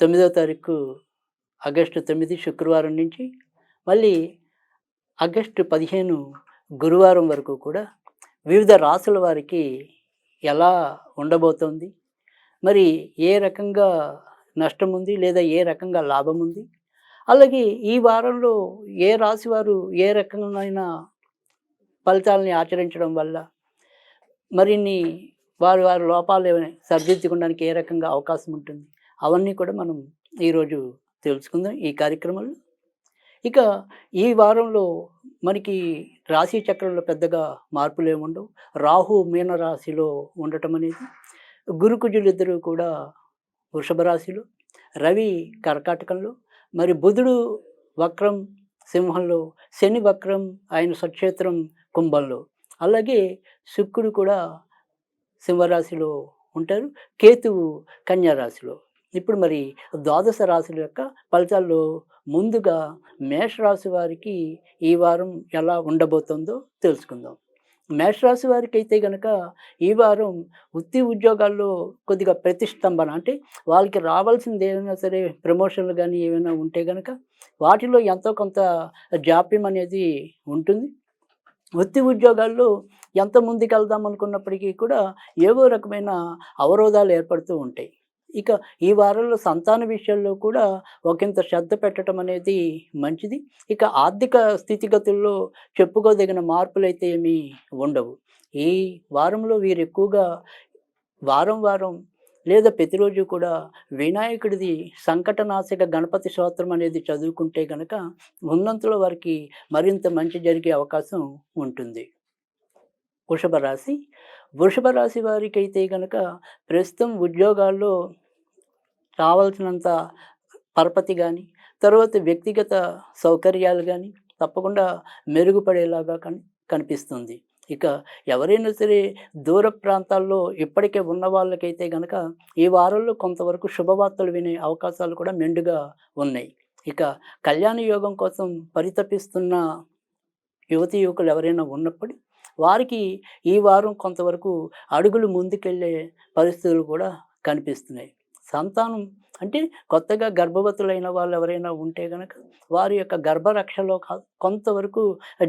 తొమ్మిదవ తారీఖు ఆగస్టు తొమ్మిది శుక్రవారం నుంచి మళ్ళీ ఆగస్టు పదిహేను గురువారం వరకు కూడా వివిధ రాసుల వారికి ఎలా ఉండబోతోంది మరి ఏ రకంగా నష్టం ఉంది లేదా ఏ రకంగా లాభం ఉంది అలాగే ఈ వారంలో ఏ రాశి వారు ఏ రకమైన ఫలితాలని ఆచరించడం వల్ల మరిన్ని వారి వారి లోపాలు సరిదిద్దుకోవడానికి ఏ రకంగా అవకాశం ఉంటుంది అవన్నీ కూడా మనం ఈరోజు తెలుసుకుందాం ఈ కార్యక్రమంలో. ఇక ఈ వారంలో మనకి రాశి చక్రంలో పెద్దగా మార్పులు ఏముండవు రాహు మీన రాశిలో ఉండటం అనేది గురుకుజులు ఇద్దరు కూడా వృషభ రాశిలో రవి కర్కాటకంలో మరి బుధుడు వక్రం సింహంలో శని వక్రం ఆయన సక్షేత్రం కుంభంలో. అలాగే శుక్రుడు కూడా సింహరాశిలో ఉంటారు కేతువు కన్యారాశిలో ఇప్పుడు మరి ద్వాదశ రాశుల యొక్క ఫలితాల్లో ముందుగా మేషరాశి వారికి ఈ వారం ఎలా ఉండబోతుందో తెలుసుకుందాం. మేషరాశి వారికి అయితే కనుక ఈ వారం వృత్తి ఉద్యోగాల్లో కొద్దిగా ప్రతిష్టంభన అంటే వాళ్ళకి రావాల్సింది ఏమైనా సరే ప్రమోషన్లు కానీ ఏమైనా ఉంటే కనుక వాటిలో ఎంతో కొంత జాప్యం అనేది ఉంటుంది. వృత్తి ఉద్యోగాల్లో ఎంత ముందుకు వెళ్దాం అనుకున్నప్పటికీ కూడా ఏవో రకమైన అవరోధాలు ఏర్పడుతూ ఉంటాయి. ఇక ఈ వారంలో సంతాన విషయంలో కూడా ఒకంత శ్రద్ధ పెట్టడం అనేది మంచిది. ఇక ఆర్థిక స్థితిగతుల్లో చెప్పుకోదగిన మార్పులు అయితే ఏమీ ఉండవు. ఈ వారంలో వీరు ఎక్కువగా వారం వారం లేదా ప్రతిరోజు కూడా వినాయకుడిది సంకటనాశక గణపతి స్తోత్రం అనేది చదువుకుంటే గనక ఉన్నంతలో వారికి మరింత మంచి జరిగే అవకాశం ఉంటుంది. వృషభ రాశి వృషభ రాశి వారికి అయితే కనుక ప్రస్తుతం ఉద్యోగాల్లో రావాల్సినంత పరపతి కానీ తర్వాత వ్యక్తిగత సౌకర్యాలు కానీ తప్పకుండా మెరుగుపడేలాగా కనిపిస్తుంది. ఇక ఎవరైనా సరే దూర ప్రాంతాల్లో ఇప్పటికే ఉన్న వాళ్ళకైతే కనుక ఈ వారంలో కొంతవరకు శుభవార్తలు వినే అవకాశాలు కూడా మెండుగా ఉన్నాయి. ఇక కళ్యాణ యోగం కోసం పరితపిస్తున్న యువతి యువకులు ఎవరైనా ఉన్నప్పుడు వారికి ఈ వారం కొంతవరకు అడుగులు ముందుకెళ్ళే పరిస్థితులు కూడా కనిపిస్తున్నాయి. సంతానం అంటే కొత్తగా గర్భవతులైన వాళ్ళు ఎవరైనా ఉంటే కనుక వారి యొక్క గర్భరక్షలో కొంతవరకు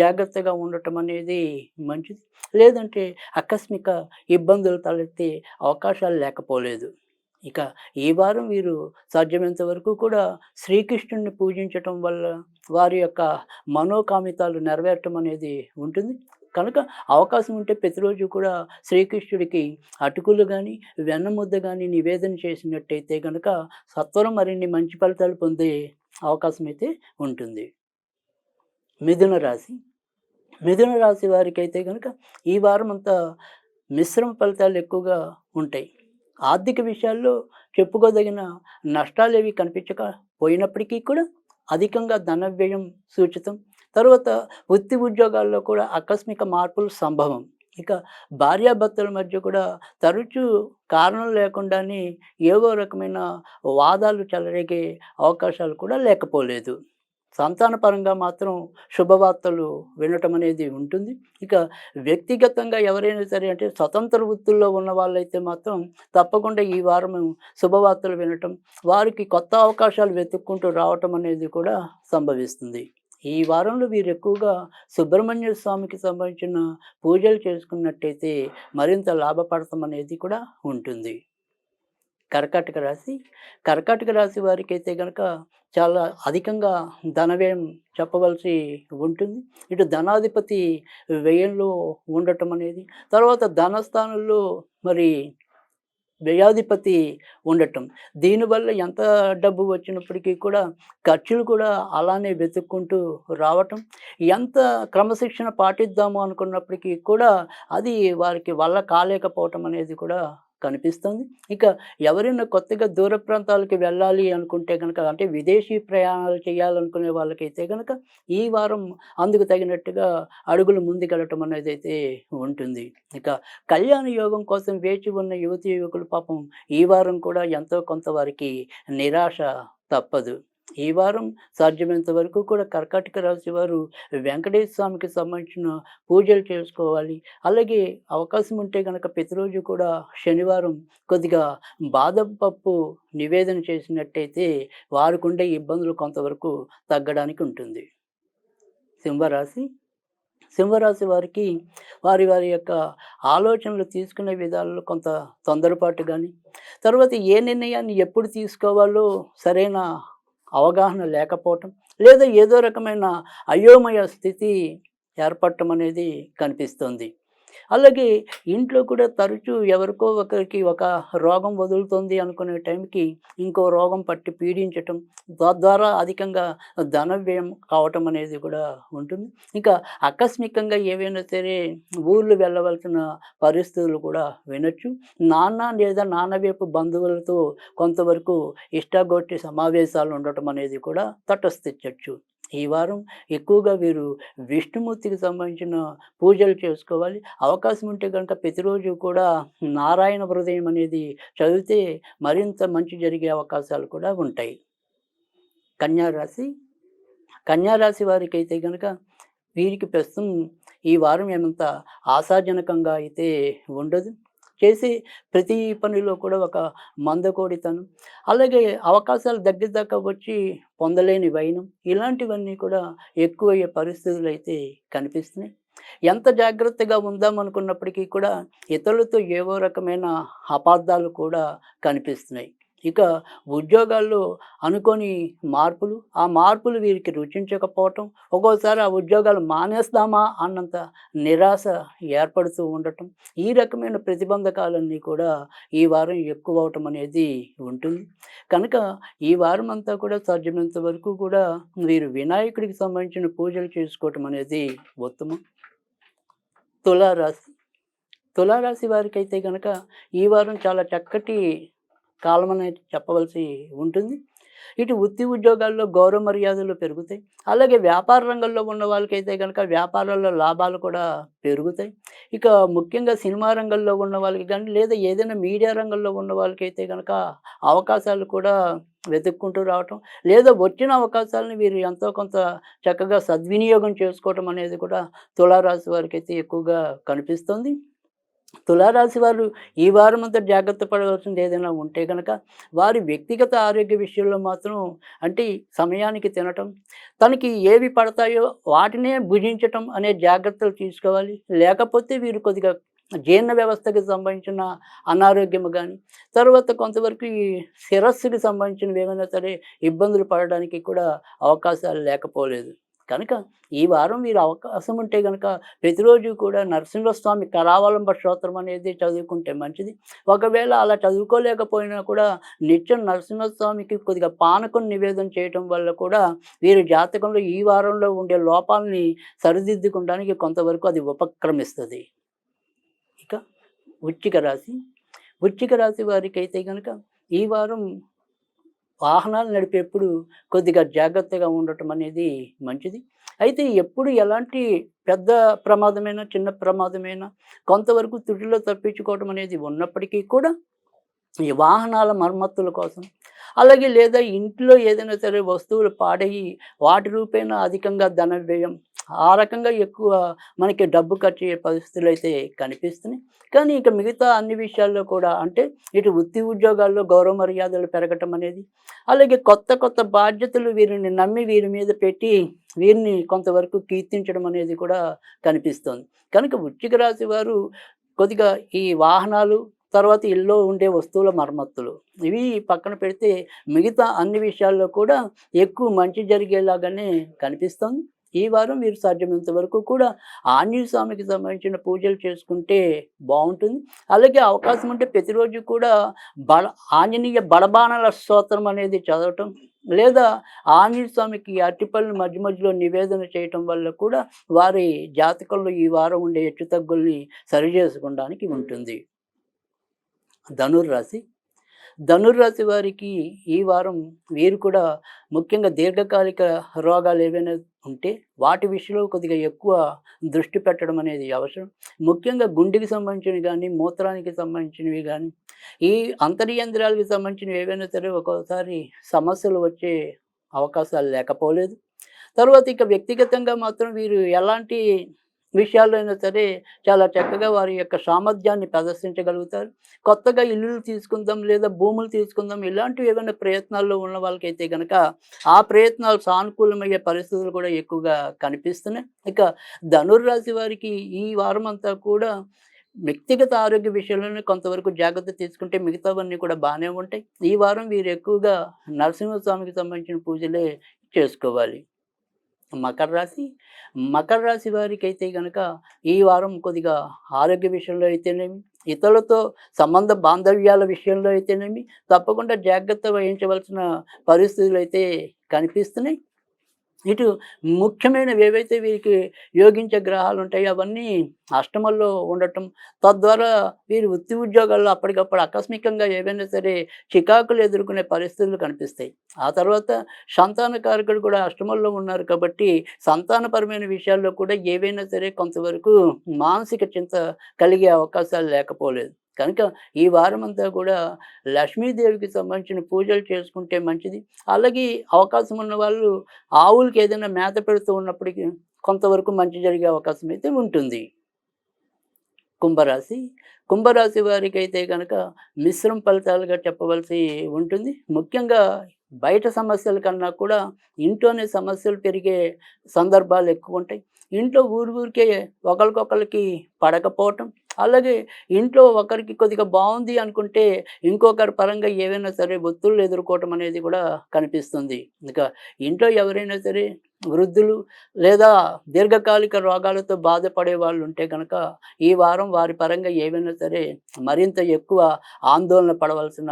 జాగ్రత్తగా ఉండటం అనేది మంచిది. లేదంటే ఆకస్మిక ఇబ్బందులు తలెత్తే అవకాశాలు లేకపోలేదు. ఇక ఈ వారం వీరు సాధ్యమైనంత వరకు కూడా శ్రీకృష్ణుడిని పూజించటం వల్ల వారి యొక్క మనోకామితాలు నెరవేరటం అనేది ఉంటుంది. కనుక అవకాశం ఉంటే ప్రతిరోజు కూడా శ్రీకృష్ణుడికి అటుకులు కానీ వెన్నముద్ద కానీ నివేదన చేసినట్టయితే కనుక సత్వరం మరిన్ని మంచి ఫలితాలు పొందే అవకాశం అయితే ఉంటుంది. మిథున రాశి. మిథున రాశి వారికి అయితే కనుక ఈ వారం అంతా మిశ్రమ ఫలితాలు ఎక్కువగా ఉంటాయి. ఆర్థిక విషయాల్లో చెప్పుకోదగిన నష్టాలు ఏవి కనిపించక పోయినప్పటికీ కూడా అధికంగా ధన వ్యయం సూచితం. తర్వాత వృత్తి ఉద్యోగాల్లో కూడా ఆకస్మిక మార్పులు సంభవం. ఇక భార్యాభర్తల మధ్య కూడా తరచూ కారణం లేకుండానే ఏవో రకమైన వాదాలు చెలరేగే అవకాశాలు కూడా లేకపోలేదు. సంతానపరంగా మాత్రం శుభవార్తలు వినటం అనేది ఉంటుంది. ఇక వ్యక్తిగతంగా ఎవరైనా సరే అంటే స్వతంత్ర వృత్తుల్లో ఉన్న వాళ్ళైతే మాత్రం తప్పకుండా ఈ వారం శుభవార్తలు వినటం వారికి కొత్త అవకాశాలు వెతుక్కుంటూ రావటం అనేది కూడా సంభవిస్తుంది. ఈ వారంలో వీరు ఎక్కువగా సుబ్రహ్మణ్య స్వామికి సంబంధించిన పూజలు చేసుకున్నట్టయితే మరింత లాభపడతాం అనేది కూడా ఉంటుంది. కర్కాటక రాశి కర్కాటక రాశి వారికి అయితే కనుక చాలా అధికంగా ధన వ్యయం చెప్పవలసి ఉంటుంది. ఇటు ధనాధిపతి వ్యయంలో ఉండటం అనేది తర్వాత ధనస్థానంలో మరి వ్యయాధిపతి ఉండటం. దీనివల్ల ఎంత డబ్బు వచ్చినప్పటికీ కూడా ఖర్చులు కూడా అలానే వెతుక్కుంటూ రావటం. ఎంత క్రమశిక్షణ పాటిద్దాము అనుకున్నప్పటికీ కూడా అది వారికి వల్ల కాలేకపోవటం అనేది కూడా కనిపిస్తుంది. ఇక ఎవరైనా కొత్తగా దూర ప్రాంతాలకి వెళ్ళాలి అనుకుంటే కనుక అంటే విదేశీ ప్రయాణాలు చేయాలనుకునే వాళ్ళకైతే కనుక ఈ వారం అందుకు తగినట్టుగా అడుగులు ముందుకెళ్ళటం అనేది అయితే ఉంటుంది. ఇక కళ్యాణ యోగం కోసం వేచి ఉన్న యువతి యువకులు పాపం ఈ వారం కూడా ఎంతో కొంత వారికి నిరాశ తప్పదు. ఈ వారం సాధ్యమైనంత వరకు కూడా కర్కాటక రాశి వారు వెంకటేశ్వర స్వామికి సంబంధించిన పూజలు చేసుకోవాలి. అలాగే అవకాశం ఉంటే కనుక ప్రతిరోజు కూడా శనివారం కొద్దిగా బాదం పప్పు నివేదన చేసినట్టయితే వారికి ఉండే ఇబ్బందులు కొంతవరకు తగ్గడానికి ఉంటుంది. సింహరాశి సింహరాశి వారికి వారి వారి యొక్క ఆలోచనలు తీసుకునే విధాలలో కొంత తొందరపాటు కానీ తర్వాత ఏ నిర్ణయాన్ని ఎప్పుడు తీసుకోవాలో సరైన అవగాహన లేకపోవటం లేదా ఏదో రకమైన అయోమయ స్థితి ఏర్పడటం అనేది కనిపిస్తుంది. అలాగే ఇంట్లో కూడా తరచూ ఎవరికో ఒకరికి ఒక రోగం వదులుతుంది అనుకునే టైంకి ఇంకో రోగం పట్టి పీడించటం తద్వారా అధికంగా ధన వ్యయం కావటం అనేది కూడా ఉంటుంది. ఇంకా ఆకస్మికంగా ఏవైనా సరే ఊర్లు వెళ్ళవలసిన పరిస్థితులు కూడా వినొచ్చు. నాన్న లేదా నాన్న వైపు బంధువులతో కొంతవరకు ఇష్టాగోష్ఠి సమావేశాలు ఉండటం అనేది కూడా తటస్థించవచ్చు ఈ వారం ఎక్కువగా వీరు విష్ణుమూర్తికి సంబంధించిన పూజలు చేసుకోవాలి. అవకాశం ఉంటే కనుక ప్రతిరోజు కూడా నారాయణ హృదయం అనేది చదివితే మరింత మంచి జరిగే అవకాశాలు కూడా ఉంటాయి. కన్యారాశి కన్యారాశి వారికి అయితే కనుక వీరికి ప్రస్తుతం ఈ వారం ఏమంత ఆశాజనకంగా అయితే ఉండదు. చేసే ప్రతి పనిలో కూడా ఒక మందకోడితనం. అలాగే అవకాశాలు దగ్గర దాకా వచ్చి పొందలేని వైనం ఇలాంటివన్నీ కూడా ఎక్కువయ్యే పరిస్థితులు అయితే కనిపిస్తున్నాయి. ఎంత జాగ్రత్తగా ఉందాం అనుకున్నప్పటికీ కూడా ఇతరులతో ఏవో రకమైన అపార్థాలు కూడా కనిపిస్తున్నాయి. ఇక ఉద్యోగాల్లో అనుకోని మార్పులు ఆ మార్పులు వీరికి రుచించకపోవటం ఒక్కోసారి ఆ ఉద్యోగాలు మానేస్తామా అన్నంత నిరాశ ఏర్పడుతూ ఉండటం ఈ రకమైన ప్రతిబంధకాలన్నీ కూడా ఈ వారం ఎక్కువ అవటం అనేది ఉంటుంది. కనుక ఈ వారం అంతా కూడా సాధ్యమైనంత వరకు కూడా వీరు వినాయకుడికి సంబంధించిన పూజలు చేసుకోవటం అనేది ఉత్తమం. తులారాశి తులారాశి వారికైతే కనుక ఈ వారం చాలా చక్కటి కాలం అనేది చెప్పవలసి ఉంటుంది. ఇటు వృత్తి ఉద్యోగాల్లో గౌరవ మర్యాదలు పెరుగుతాయి. అలాగే వ్యాపార రంగంలో ఉన్న వాళ్ళకైతే కనుక వ్యాపారాల్లో లాభాలు కూడా పెరుగుతాయి. ఇక ముఖ్యంగా సినిమా రంగంలో ఉన్న వాళ్ళకి కానీ లేదా ఏదైనా మీడియా రంగంలో ఉన్న వాళ్ళకైతే కనుక అవకాశాలు కూడా వెతుక్కుంటూ రావటం లేదా వచ్చిన అవకాశాలను వీరు ఎంతో కొంత చక్కగా సద్వినియోగం చేసుకోవటం అనేది కూడా తులారాశి వారికి అయితే ఎక్కువగా కనిపిస్తుంది. తులారాశి వారు ఈ వారం అంతా జాగ్రత్త పడవలసింది ఏదైనా ఉంటే కనుక వారి వ్యక్తిగత ఆరోగ్య విషయంలో మాత్రం అంటే సమయానికి తినటం తనకి ఏవి పడతాయో వాటినే భుజించటం అనే జాగ్రత్తలు తీసుకోవాలి. లేకపోతే వీరు కొద్దిగా జీర్ణ వ్యవస్థకి సంబంధించిన అనారోగ్యం కానీ తర్వాత కొంతవరకు ఈ శిరస్సుకి సంబంధించినవి ఏమైనా సరే ఇబ్బందులు పడడానికి కూడా అవకాశాలు లేకపోలేదు. కనుక ఈ వారం మీరు అవకాశం ఉంటే కనుక ప్రతిరోజు కూడా నరసింహస్వామి కరావలంబ స్తోత్రం అనేది చదువుకుంటే మంచిది. ఒకవేళ అలా చదువుకోలేకపోయినా కూడా నిత్యం నరసింహస్వామికి కొద్దిగా పానకం నివేదన చేయటం వల్ల కూడా వీరి జాతకంలో ఈ వారంలో ఉండే లోపాలని సరిదిద్దుకోవడానికి కొంతవరకు అది ఉపక్రమిస్తుంది. ఇక వృచ్చిక రాశి. వృచ్చిక రాశి వారికి అయితే కనుక ఈ వారం వాహనాలు నడిపేప్పుడు కొద్దిగా జాగ్రత్తగా ఉండటం అనేది మంచిది. అయితే ఎప్పుడు ఎలాంటి పెద్ద ప్రమాదమైనా చిన్న ప్రమాదమైనా కొంతవరకు తుడిలో తప్పించుకోవడం అనేది ఉన్నప్పటికీ కూడా ఈ వాహనాల మరమ్మతుల కోసం అలాగే లేదా ఇంట్లో ఏదైనా సరే వస్తువులు పాడయి వాటి రూపేణ అధికంగా ధన వ్యయం ఆ రకంగా ఎక్కువ మనకి డబ్బు ఖర్చు అయ్యే పరిస్థితులు అయితే కనిపిస్తున్నాయి. కానీ ఇక మిగతా అన్ని విషయాల్లో కూడా అంటే ఇటు వృత్తి ఉద్యోగాల్లో గౌరవ మర్యాదలు పెరగటం అనేది అలాగే కొత్త కొత్త బాధ్యతలు వీరిని నమ్మి వీరి మీద పెట్టి వీరిని కొంతవరకు కీర్తించడం అనేది కూడా కనిపిస్తుంది. కనుక వృశ్చిక రాశి వారు కొద్దిగా ఈ వాహనాలు తర్వాత ఇల్లు ఉండే వస్తువుల మరమ్మతులు ఇవి పక్కన పెడితే మిగతా అన్ని విషయాల్లో కూడా ఎక్కువ మంచి జరిగేలాగానే కనిపిస్తుంది. ఈ వారం మీరు సాధ్యమైనంత వరకు కూడా ఆంజనేయ స్వామికి సంబంధించిన పూజలు చేసుకుంటే బాగుంటుంది. అలాగే అవకాశం ఉంటే ప్రతిరోజు కూడా బల ఆంజనేయ బలబాణల స్తోత్రం అనేది చదవటం లేదా ఆంజనేయ స్వామికి అరటిపళ్ళు మధ్య మధ్యలో నివేదన చేయటం వల్ల కూడా వారి జాతకంలో ఈ వారం ఉండే హెచ్చుతగ్గుల్ని సరిచేసుకోవడానికి ఉంటుంది. ధనుర్రాశి ధనుర్రాశి వారికి ఈ వారం వీరు కూడా ముఖ్యంగా దీర్ఘకాలిక రోగాలు ఏవైనా ఉంటే వాటి విషయంలో కొద్దిగా ఎక్కువ దృష్టి పెట్టడం అనేది అవసరం. ముఖ్యంగా గుండెకి సంబంధించినవి కానీ మూత్రానికి సంబంధించినవి కానీ ఈ అంతర్యంత్రాలకు సంబంధించినవి ఏవైనా సరే ఒక్కోసారి సమస్యలు వచ్చే అవకాశాలు లేకపోలేదు. తర్వాత ఇక వ్యక్తిగతంగా మాత్రం వీరు ఎలాంటి విషయాల్లో అయినా సరే చాలా చక్కగా వారి యొక్క సామర్థ్యాన్ని ప్రదర్శించగలుగుతారు. కొత్తగా ఇల్లులు తీసుకుందాం లేదా భూములు తీసుకుందాం ఇలాంటివి ఏమైనా ప్రయత్నాల్లో ఉన్న వాళ్ళకైతే కనుక ఆ ప్రయత్నాలు సానుకూలమయ్యే పరిస్థితులు కూడా ఎక్కువగా కనిపిస్తున్నాయి. ఇక ధనుర్రాశి వారికి ఈ వారం అంతా కూడా వ్యక్తిగత ఆరోగ్య విషయంలోనే కొంతవరకు జాగ్రత్త తీసుకుంటే మిగతావన్నీ కూడా బాగానే ఉంటాయి. ఈ వారం వీరు ఎక్కువగా నరసింహస్వామికి సంబంధించిన పూజలే చేసుకోవాలి. మకర రాశి. మకర రాశి వారికి అయితే కనుక ఈ వారం కొద్దిగా ఆరోగ్య విషయంలో అయితేనేమి ఇతరులతో సంబంధ బాంధవ్యాల విషయంలో అయితేనేమి తప్పకుండా జాగ్రత్త వహించవలసిన పరిస్థితులు అయితే కనిపిస్తున్నాయి. ఇటు ముఖ్యమైనవి ఏవైతే వీరికి యోగించే గ్రహాలు ఉంటాయో అవన్నీ అష్టమంలో ఉండటం తద్వారా వీరి వృత్తి ఉద్యోగాల్లో అప్పటికప్పుడు ఆకస్మికంగా ఏవైనా సరే చికాకులు ఎదుర్కొనే పరిస్థితులు కనిపిస్తాయి. ఆ తర్వాత సంతాన కారకుడు కూడా అష్టమంలో ఉన్నారు కాబట్టి సంతానపరమైన విషయాల్లో కూడా ఏవైనా సరే కొంతవరకు మానసిక చింత కలిగే అవకాశాలు లేకపోలేదు. కనుక ఈ వారం అంతా కూడా లక్ష్మీదేవికి సంబంధించిన పూజలు చేసుకుంటే మంచిది. అలాగే అవకాశం ఉన్న వాళ్ళు ఆవులకి ఏదైనా మేత పెడుతూ ఉన్నప్పటికీ కొంతవరకు మంచి జరిగే అవకాశం అయితే ఉంటుంది. కుంభరాశి. కుంభరాశి వారికి అయితే కనుక మిశ్రమ ఫలితాలుగా చెప్పవలసి ఉంటుంది. ముఖ్యంగా బయట సమస్యల కన్నా కూడా ఇంట్లోనే సమస్యలు పెరిగే సందర్భాలు ఎక్కువ ఉంటాయి. ఇంట్లో ఊరు ఊరికే ఒకరికొకరికి పడకపోవటం అలాగే ఇంట్లో ఒకరికి కొద్దిగా బాగుంది అనుకుంటే ఇంకొకరి పరంగా ఏవైనా సరే ఒత్తులు ఎదుర్కోవటం అనేది కూడా కనిపిస్తుంది. ఇంకా ఇంట్లో ఎవరైనా సరే వృద్ధులు లేదా దీర్ఘకాలిక రోగాలతో బాధపడే వాళ్ళు ఉంటే కనుక ఈ వారం వారి పరంగా ఏవైనా సరే మరింత ఎక్కువ ఆందోళన పడవలసిన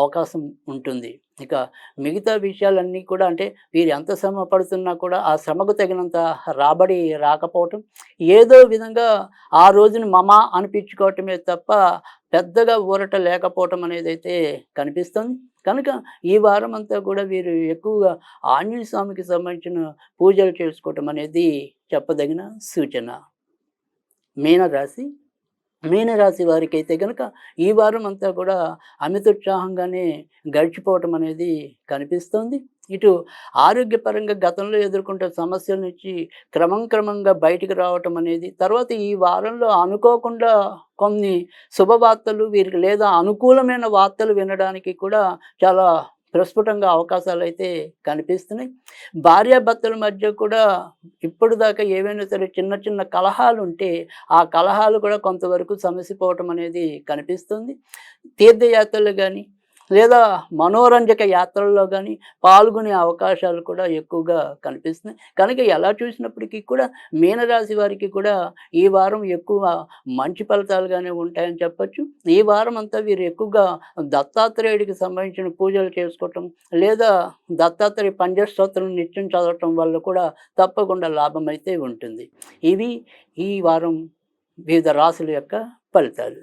అవకాశం ఉంటుంది. ఇక మిగతా విషయాలన్నీ కూడా అంటే వీరు ఎంత శ్రమ పడుతున్నా కూడా ఆ శ్రమకు తగినంత రాబడి రాకపోవటం ఏదో విధంగా ఆ రోజుని మమ అనిపించుకోవటమే తప్ప పెద్దగా ఊరట లేకపోవటం అనేది అయితే కనిపిస్తుంది. కనుక ఈ వారం అంతా కూడా వీరు ఎక్కువగా ఆంజనేయ స్వామికి సంబంధించిన పూజలు చేసుకోవటం అనేది చెప్పదగిన సూచన. మీనరాశి మీనరాశి వారికి అయితే కనుక ఈ వారం అంతా కూడా అమితోత్సాహంగానే గడిచిపోవటం అనేది కనిపిస్తోంది. ఇటు ఆరోగ్యపరంగా గతంలో ఎదుర్కొంటున్న సమస్యల నుంచి క్రమం క్రమంగా బయటికి రావటం అనేది తర్వాత ఈ వారంలో అనుకోకుండా కొన్ని శుభవార్తలు వీరికి లేదా అనుకూలమైన వార్తలు వినడానికి కూడా చాలా ప్రస్ఫుటంగా అవకాశాలు అయితే కనిపిస్తున్నాయి. భార్యాభర్తల మధ్య కూడా ఇప్పుడు దాకా ఏవైనా సరే చిన్న చిన్న కలహాలు ఉంటే ఆ కలహాలు కూడా కొంతవరకు సమసిపోవటం అనేది కనిపిస్తుంది. తీర్థయాత్రలు కానీ లేదా మనోరంజక యాత్రల్లో కానీ పాల్గొనే అవకాశాలు కూడా ఎక్కువగా కనిపిస్తున్నాయి. కనుక ఎలా చూసినప్పటికీ కూడా మీనరాశి వారికి కూడా ఈ వారం ఎక్కువ మంచి ఫలితాలుగానే ఉంటాయని చెప్పచ్చు. ఈ వారం అంతా వీరు ఎక్కువగా దత్తాత్రేయుడికి సంబంధించిన పూజలు చేసుకోవటం లేదా దత్తాత్రేయ పంచస్తోత్రం నిత్యం చదవటం వల్ల కూడా తప్పకుండా లాభం అయితే ఉంటుంది. ఇవి ఈ వారం వివిధ రాశుల యొక్క ఫలితాలు.